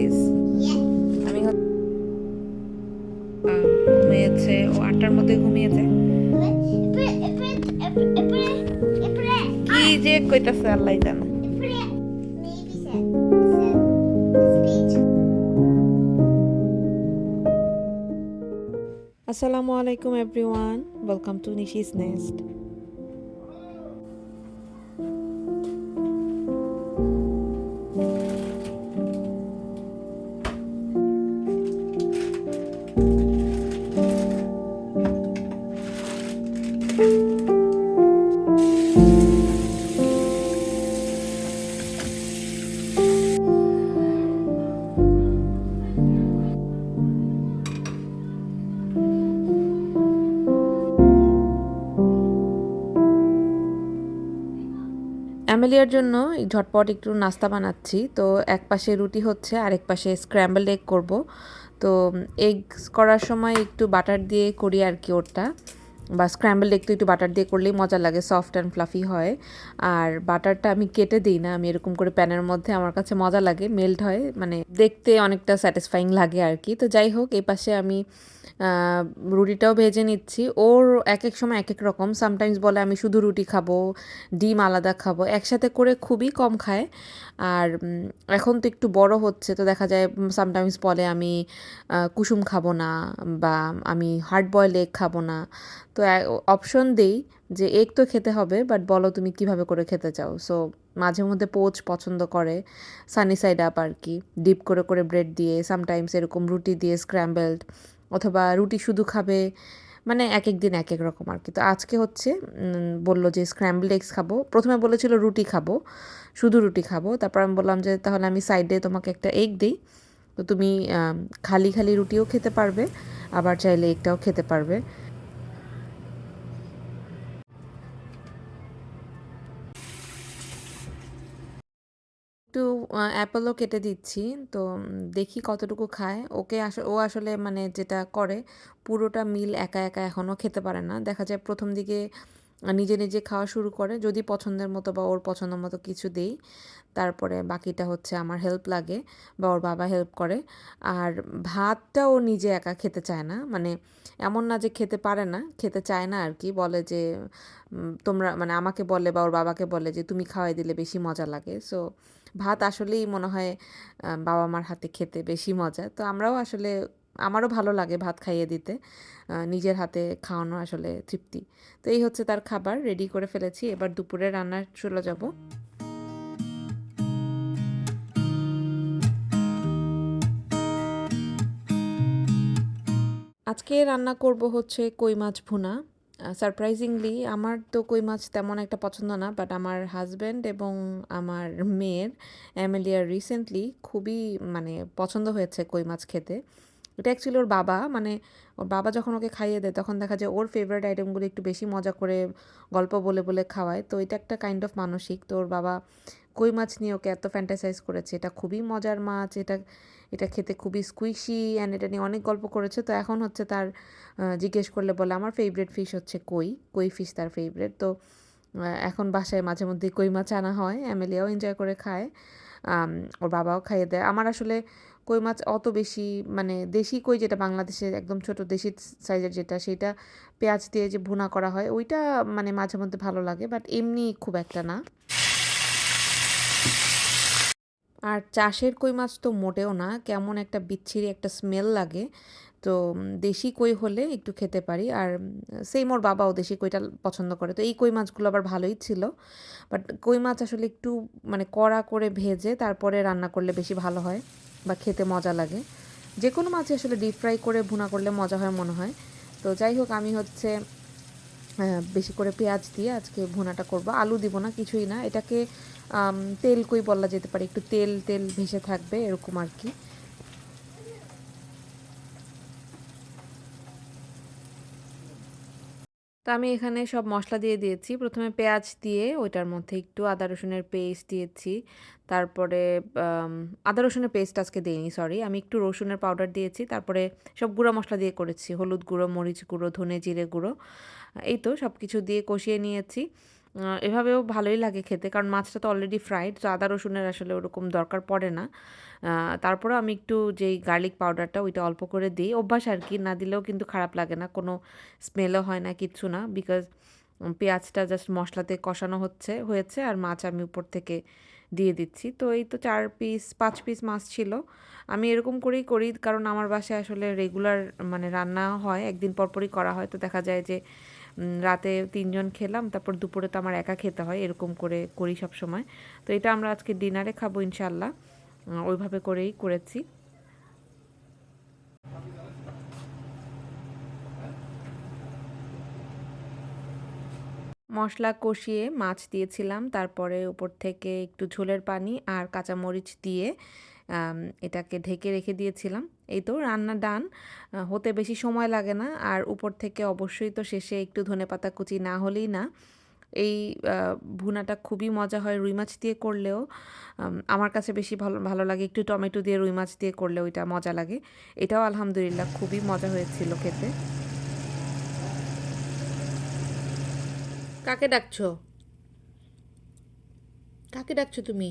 Yeah. আমি ঘুমিয়েছে। ও আটটার মধ্যে ঘুমিয়েছে। কি যে কইতাছে আল্লাহ জানে। আসসালামু আলাইকুম, everyone. Welcome to Nishi's nest অ্যামেলিয়ার জন্য ঝটপট একটু নাস্তা বানাচ্ছি। তো এক পাশে রুটি হচ্ছে, আরেক পাশে স্ক্র্যাম্বল এগ করব। তো এগ করার সময় একটু বাটার দিয়ে করি আর কি ওরটা। বা স্ক্র্যাম্বল এগ তো একটু বাটার দিয়ে করলেই মজা লাগে সফট অ্যান্ড ফ্লাফি হয়। আর বাটারটা আমি কেটে দিই না, আমি এরকম করে প্যানের মধ্যে আমার কাছে মজা লাগে মেল্ট হয়। মানে দেখতে অনেকটা স্যাটিসফাইং লাগে আর কি তো যাই হোক, এই পাশে আমি রুটিটাও ভেজে নিচ্ছি। ওর এক এক সময় এক এক রকম। সামটাইমস বলে, আমি শুধু রুটি খাব, ডিম আলাদা খাব। একসাথে করে খুবই কম খায়। আর এখন তো একটু বড় হচ্ছে, তো দেখা যায় সামটাইমস বলে, আমি কুসুম খাব না বা আমি হার্ড বয়েল এগ খাব না। তো অপশন দেই যে এগ তো খেতে হবে বাট বলো তুমি কীভাবে করে খেতে চাও? সো মাঝে মধ্যে পোচ পছন্দ করে সানি সাইড আপ আর কি। ডিপ করে করে ব্রেড দিয়ে সামটাইমস এরকম রুটি দিয়ে স্ক্র্যাম্বলড অথবা রুটি শুধু খাবে মানে এক এক দিন এক এক রকম আর কি। তো আজকে হচ্ছে বলল যে স্ক্র্যাম্বল এগস খাব। প্রথমে বলেছিল রুটি খাব, শুধু রুটি খাব। তারপর আমি বললাম যে তাহলে আমি সাইডে তোমাকে একটা এগ দিই। তো তুমি খালি খালি রুটিও খেতে পারবে, আবার চাইলে এগটাও খেতে পারবে। অ্যাপেলও কেটে দিচ্ছি। তো দেখি কতটুকু খায়। ওকে আস, ও আসলে মানে যেটা করে, পুরোটা মিল একা একা এখনও খেতে পারে না। দেখা যায় প্রথম দিকে নিজে নিজে খাওয়া শুরু করে, যদি পছন্দের মতো বা ওর পছন্দ মতো কিছু দেই। তারপরে বাকিটা হচ্ছে আমার হেল্প লাগে বা ওর বাবা হেল্প করে। আর ভাতটা ও নিজে একা খেতে চায় না। মানে এমন না যে খেতে পারে না, খেতে চায় না আর কি। বলে যে তোমরা মানে আমাকে বলে বা ওর বাবাকে বলে যে, তুমি খাওয়াই দিলে বেশি মজা লাগে। সো ভাত আসলেই মনে হয় বাবা মার হাতে খেতে বেশি মজা। তো আমরাও আসলে, আমারও ভালো লাগে ভাত খাইয়ে দিতে। নিজের হাতে খাওয়ানো আসলে তৃপ্তি। তো এই হচ্ছে তার খাবার, রেডি করে ফেলেছি। এবার দুপুরে রান্না চলে যাব। আজকে রান্না করব হচ্ছে কই মাছ ভুনা। সারপ্রাইজিংলি আমার তো কই মাছ তেমন একটা পছন্দ না বাট আমার হাজব্যান্ড এবং আমার মেয়ের অ্যামেলিয়ার রিসেন্টলি খুবই মানে পছন্দ হয়েছে কই মাছ খেতে। এটা অ্যাকচুয়ালি ওর বাবা মানে ওর বাবা যখন ওকে খাইয়ে দেয়, তখন দেখা যায় ওর ফেভারিট আইটেমগুলো একটু বেশি মজা করে গল্প বলে বলে খাওয়ায়। তো এটা একটা কাইন্ড অফ মানসিক, তো ওর বাবা কই মাছ নিয়ে ওকে এত ফ্যান্টাসাইজ করেছে, এটা খুবই মজার মাছ, এটা এটা খেতে খুবই স্কুইশি অ্যান্ড এটা নিয়ে অনেক গল্প করেছে। তো এখন হচ্ছে তার জিজ্ঞেস করলে বলে, আমার ফেভারিট ফিশ হচ্ছে কই? কই ফিশ তার ফেভারিট তো এখন বাসায় মাঝে মধ্যে কই মাছ আনা হয়। অ্যামেলিয়াও এনজয় করে খায়। ওর বাবাও খাইয়ে দেয়। আমার আসলে কই মাছ অত বেশি মানে দেশি কই যেটা বাংলাদেশে একদম ছোট দেশি সাইজের যেটা, সেটা পেঁয়াজ দিয়ে যে ভুনা করা হয়, ওইটা মানে মাঝে মধ্যে ভালো লাগে বাট এমনি খুব একটা না। আর চাষের কই মাছ তো মোটেও না, কেমন একটা বিচ্ছিরি একটা স্মেল লাগে। তো দেশি কই হলে একটু খেতে পারি। আর সেম ওর বাবাও দেশি কইটা পছন্দ করে। তো এই কই মাছগুলো আবার ভালোই ছিল। বাট কই মাছ আসলে একটু মানে কড়া করে ভেজে তারপরে রান্না করলে বেশি ভালো হয় বা খেতে মজা লাগে। যে কোনো মাছই আসলে ডিপ ফ্রাই করে ভুনা করলে মজা হয় মনে হয়। তো যাই হোক, আমি হচ্ছে বেশি করে পেঁয়াজ দিয়ে আজকে ভুনাটা করব। আলু দিব না, কিছুই না। এটাকে তেল কই বলা যেতে পারে, একটু তেল তেল ভেসে থাকবে, এরকম আর কি। তো আমি এখানে সব মশলা দিয়ে দিয়েছি। প্রথমে পেঁয়াজ দিয়ে ওইটার মধ্যে একটু আদা রসুনের পেস্ট দিয়েছি। তারপরে আদা রসুনের পেস্ট আজকে দিইনি সরি আমি একটু রসুনের পাউডার দিয়েছি, তারপরে সব গুঁড়ো মশলা দিয়ে করেছি। হলুদ গুঁড়ো, মরিচ গুঁড়ো, ধনে জিরে গুঁড়ো, এই তো সব কিছু দিয়ে কষিয়ে নিয়েছি। এভাবেও ভালোই লাগে খেতে। কারণ মাছটা তো অলরেডি ফ্রাইড তো আদা রসুনের আসলে ওরকম দরকার পড়ে না। আহ, তারপরেও আমি একটু যেই গার্লিক পাউডারটা ওইটা অল্প করে দিই। অভ্যাস আর কি না দিলেও কিন্তু খারাপ লাগে না কোনো স্মেলও হয় না কিচ্ছু না। বিকজ পেঁয়াজটা জাস্ট মশলাতে কষানো হচ্ছে হয়েছে আর মাছ আমি উপর থেকে দিয়ে দিচ্ছি। তো এই তো চার পিস পাঁচ পিস মাছ ছিল। আমি এরকম করেই করি কারণ আমার বাসায় আসলে রেগুলার মানে রান্না হয় একদিন পরপরই করা হয়। তো দেখা যায় যে রাতে তিনজন খেলাম, তারপর দুপুরে তো আমার একা খেতে হয়, এরকম করে করি সব সময় তো এটা আমরা আজকে ডিনারে খাব ইনশাল্লাহ ওইভাবে করেই করেছি। মশলা কষিয়ে মাছ দিয়েছিলাম, তারপরে উপর থেকে একটু ঝোলের পানি আর কাঁচামরিচ দিয়ে এটাকে ঢেকে রেখে দিয়েছিলাম। এই তো রান্না ডান। হতে বেশি সময় লাগে না। আর উপর থেকে অবশ্যই তো শেষে একটু ধনেপাতা কুচি না হলেই না। এই ভুনাটা খুবই মজা হয় রুই মাছ দিয়ে করলেও। আমার কাছে বেশি ভালো ভালো লাগে একটু টমেটো দিয়ে রুই মাছ দিয়ে করলেও এটা মজা লাগে। এটাও আলহামদুলিল্লাহ খুবই মজা হয়েছিল খেতে। কাকে ডাকছো? কাকে ডাকছো তুমি?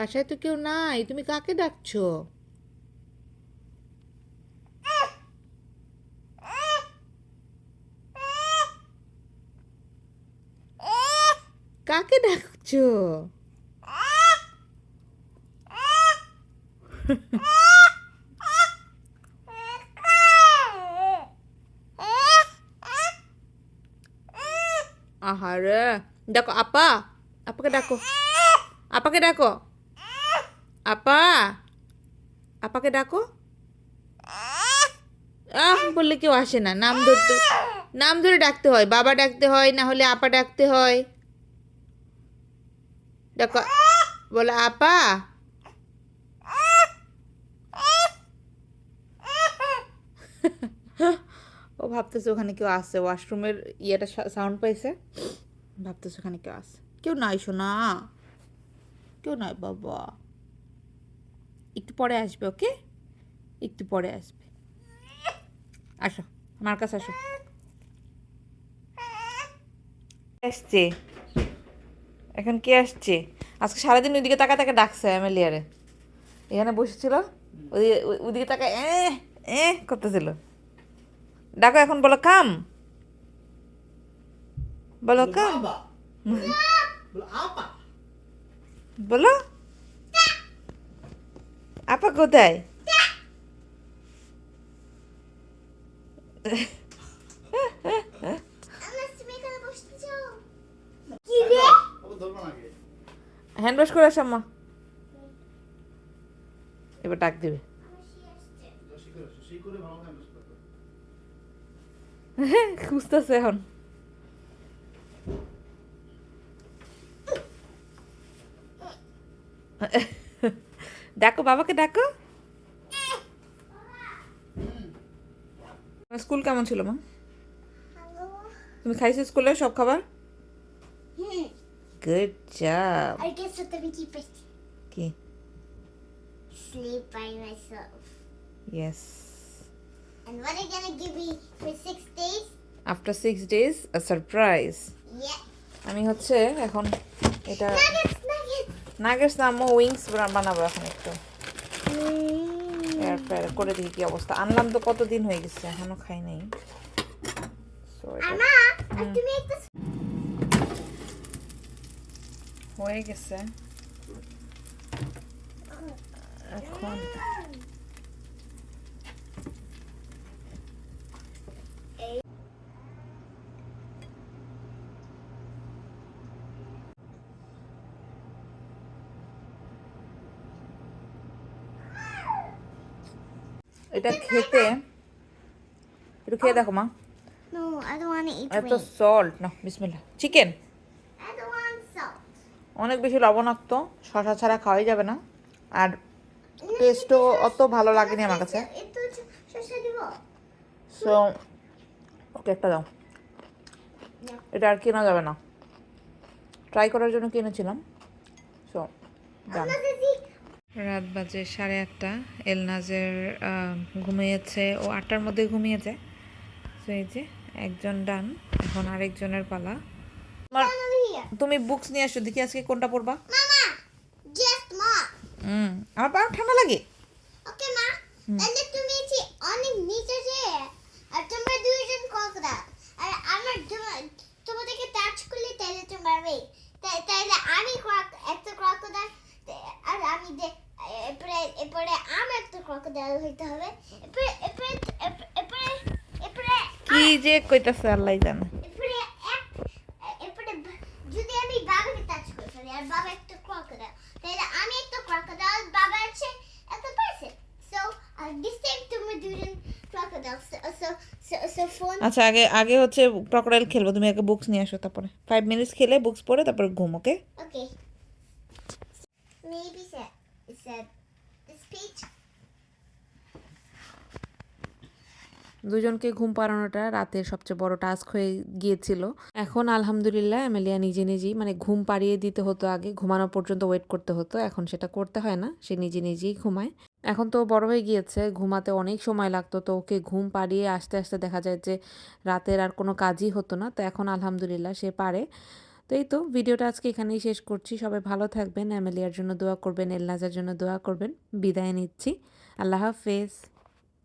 বাসায় তো কেউ নাই, তুমি কাকে ডাকছো? কাকে ডাকছো? আহারে, দেখো, আপা, আপাকে ডাকো আপাকে ডাকো। আপা আপাকে ডাকো আহ বললে কেউ আসে না নাম ধরতে নাম ধরে ডাকতে হয় বাবা ডাকতে হয় না হলে আপা ডাকতে হয় দেখো বলে আপা ও ভাবতেছে ওখানে কেউ আসছে ওয়াশরুমের ইয়েটা সাউন্ড পাইছে ভাবতেছে ওখানে কেউ আসছে কেউ নাই শোনা কেউ নাই বাবা একটু পরে আসবে ওকে? একটু পরে আসবে। আসো আমার কাছে আসো। আসছে? এখন কে আসছে? আজকে সারাদিন ওইদিকে তাকা তাকা ডাকছে এমএলএয়ারে এখানে বসেছিল ওদিকে ওই- ওইদিকে তাকা এ এ করতেছিল। ডাকো এখন বলো কাম? বলো কাম? বলো আপা কোথায়? হ্যান্ড ওয়াশ করে আসো আম্মা এবার ডাক দেবে। খুঁজতেছে এখন দেখো বাবাকে দেখো। স্কুল কেমন ছিল মা? তুমি খাইছো স্কুলে সব খাবার? Good job I guess that is best কি? আমি হচ্ছে এখন এটা নাগেটস না আম্মু উইংস বানাবো এখন একটু। এয়ারফ্রায়ার করে দিই কি অবস্থা? আনলাম তো কতদিন হয়ে গেছে এখনও খাই নাই. হয়ে গেছে। এখন এটা খেতে একটু খেয়ে দেখো মা। এত সল্ট না বিসমিল্লাহ চিকেন. অনেক বেশি লবণাক্ত শশা ছাড়া খাওয়াই যাবে না। আর টেস্টও অত ভালো লাগেনি আমার কাছে? সো ওকে একটা দাও। এটা আর কেনা যাবে না। ট্রাই করার জন্য কিনেছিলাম। সো ডান রাত বাজে সাড়ে আটটা। এলনাজের ঘুমিয়েছে। ও আটটার মধ্যে ঘুমিয়ে যায় তো এই যে একজন ডান এখন আরেকজনের পালা. তুমি বুকস নিয়ে আসো দেখি আজকে কোনটা পড়বা. হুম আমার পা ঠান্ডা লাগে. তাহলে তুমি যে অনেক নিচে যে আর তোমরা দুইজন ককরা। আর আমার তোমা- তোমাদেরকে টাচ করলে তাহলে তোমরা তাইলে আমি একটা ক্রকোডাইল আর আমি দে এরপরে এরপরে আমি একটা হইতে হবে। এরপরে এরপরে এরপরে এরপরে কি যে কইতাছে আল্লাহ জানে। এরপরে এক এরপরে যদি আমি বাবাকে টাচ করে ফেলি আর বাবা একটা ক্রকোডাইল তাহলে আমি একটা ক্রকোডাইল বাবা আছে একটা পার্সন সো দিস টাইম তুমি দুজন crocodile so so so phone আচ্ছা আগে আগে হচ্ছে ক্রকোডাইল খেলব তুমি আগে বুকস নিয়ে আসো তারপরে। ফাইভ মিনিটস খেলে বুকস পড়ে তারপরে ঘুম ওকে Okay. Maybe said it said this page. দুজনকে ঘুম পাড়ানোটা রাতের সবচেয়ে বড় টাস্ক হয়ে গিয়েছিল। এখন আলহামদুলিল্লাহ এমেলিয়া নিজে নিজেই মানে ঘুম পাড়িয়ে দিতে হতো আগে, ঘুমানো পর্যন্ত ওয়েট করতে হতো, এখন সেটা করতে হয় না, সে নিজে নিজেই ঘুমায়। এখন তো বড় হয়ে গিয়েছে, ঘুমাতে অনেক সময় লাগতো, তো ওকে ঘুম পাড়িয়ে আস্তে আস্তে দেখা যায় যে রাতের আর কোনো কাজই হতো না, তো এখন আলহামদুলিল্লাহ সে পারে। তো এই তো, ভিডিওটা আজকে এখানেই শেষ করছি, সবাই ভালো থাকবেন, অ্যামেলিয়ার জন্য দোয়া করবেন, এলনাজার জন্য দোয়া করবেন, বিদায় নিচ্ছি, আল্লাহ হাফেজ।